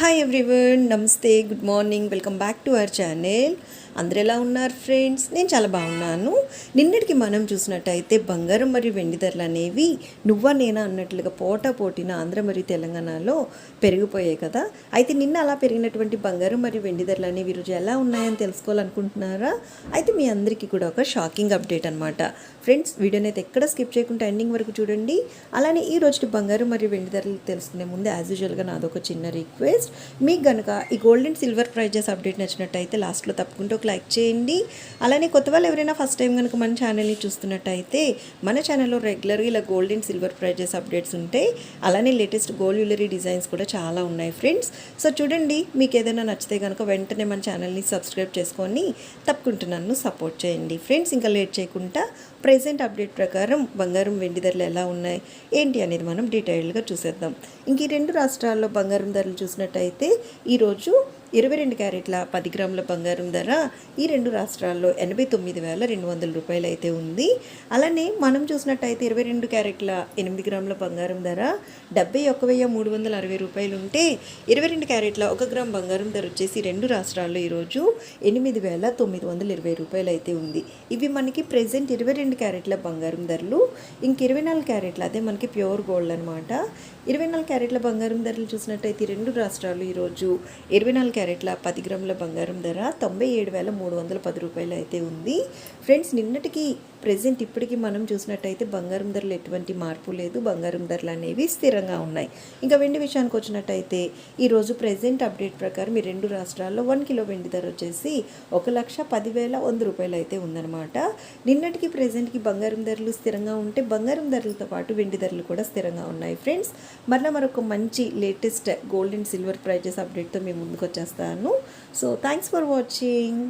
Hi everyone నమస్తే good morning welcome back to our channel అందరు ఎలా ఉన్నారు ఫ్రెండ్స్ నేను చాలా బాగున్నాను. నిన్నటికి మనం చూసినట్టయితే బంగారం మరియు వెండి ధరలు అనేవి నువ్వా నేనా అన్నట్లుగా పోటా పోటీన ఆంధ్ర మరియు తెలంగాణలో పెరిగిపోయాయి కదా. అయితే నిన్న అలా పెరిగినటువంటి బంగారం మరియు వెండి ధరలు అనేవి ఈరోజు ఎలా ఉన్నాయని తెలుసుకోవాలనుకుంటున్నారా? అయితే మీ అందరికీ కూడా ఒక షాకింగ్ అప్డేట్ అనమాట ఫ్రెండ్స్ వీడియోని అయితే ఎక్కడ స్కిప్ చేయకుండా ఎండింగ్ వరకు చూడండి. అలానే ఈ రోజు బంగారం మరియు వెండి ధరలు తెలుసుకునే ముందు యాజ్ యూజువల్గా నాదొక చిన్న రిక్వెస్ట్ మీకు కనుక ఈ gold and silver prices update నచ్చినట్టయితే లాస్ట్లో తప్పకుండా ఒక లైక్ చేయండి. అలానే కొత్త వాళ్ళు ఎవరైనా ఫస్ట్ టైం కనుక మన ఛానల్ని చూస్తున్నట్టయితే మన ఛానల్లో రెగ్యులర్గా ఇలా gold and silver prices updates ఉంటాయి. అలానే లేటెస్ట్ గోల్డ్ జ్యువెలరీ డిజైన్స్ కూడా చాలా ఉన్నాయి ఫ్రెండ్స్ సో చూడండి మీకు ఏదైనా నచ్చితే కనుక వెంటనే మన ఛానల్ని సబ్స్క్రైబ్ చేసుకొని తప్పకుండా నన్ను సపోర్ట్ చేయండి. ఫ్రెండ్స్ ఇంకా లేట్ చేయకుండా ప్రెసెంట్ అప్డేట్ ప్రకారం బంగారం వెండి ధరలు ఎలా ఉన్నాయి ఏంటి అనేది మనం డీటెయిల్డ్గా చూసేద్దాం. ఇంక ఈ రెండు రాష్ట్రాల్లో బంగారం ధరలు చూసినట్టయితే అయితే ఈరోజు ఇరవై రెండు క్యారెట్ల పది గ్రాముల బంగారం ధర ఈ రెండు రాష్ట్రాల్లో ఎనభై తొమ్మిది వేల రెండు వందల రూపాయలు అయితే ఉంది. అలానే మనం చూసినట్టయితే ఇరవై రెండు క్యారెట్ల ఎనిమిది గ్రాముల బంగారం ధర డెబ్బై ఒక్క వెయ్యి మూడు వందల అరవై రూపాయలు ఉంటే ఇరవై రెండు క్యారెట్ల ఒక గ్రామ్ బంగారం ధర వచ్చేసి రెండు రాష్ట్రాల్లో ఈరోజు ఎనిమిది వేల తొమ్మిది వందల ఇరవై రూపాయలు అయితే ఉంది. ఇవి మనకి ప్రెసెంట్ ఇరవై రెండు క్యారెట్ల బంగారం ధరలు ఇంక ఇరవై నాలుగు క్యారెట్ల అదే మనకి ప్యూర్ గోల్డ్ అనమాట ఇరవై నాలుగు క్యారెట్ల బంగారం ధరలు చూసినట్టయితే రెండు రాష్ట్రాలు ఈరోజు ఇరవై నాలుగు క్యారెట్ల పది గ్రాముల బంగారం ధర తొంభై ఏడు వేల మూడు వందల పది రూపాయలు అయితే ఉంది. ఫ్రెండ్స్ నిన్నటికి ప్రజెంట్ ఇప్పటికి మనం చూసినట్టయితే బంగారం ధరలు ఎటువంటి మార్పు లేదు. బంగారం ధరలు అనేవి స్థిరంగా ఉన్నాయి. ఇంకా వెండి విషయానికి వచ్చినట్టయితే ఈరోజు ప్రజెంట్ అప్డేట్ ప్రకారం ఈ రెండు రాష్ట్రాల్లో వన్ కిలో వెండి ధర వచ్చేసి ఒక లక్ష పదివేల వంద రూపాయలు అయితే ఉందన్నమాట. నిన్నటికి ప్రజెంట్కి బంగారం ధరలు స్థిరంగా ఉంటే బంగారం ధరలతో పాటు వెండి ధరలు కూడా స్థిరంగా ఉన్నాయి ఫ్రెండ్స్. మరలా మరొక మంచి latest gold and silver prices అప్డేట్తో మేము ముందుకు వచ్చేస్తాను. So thanks for watching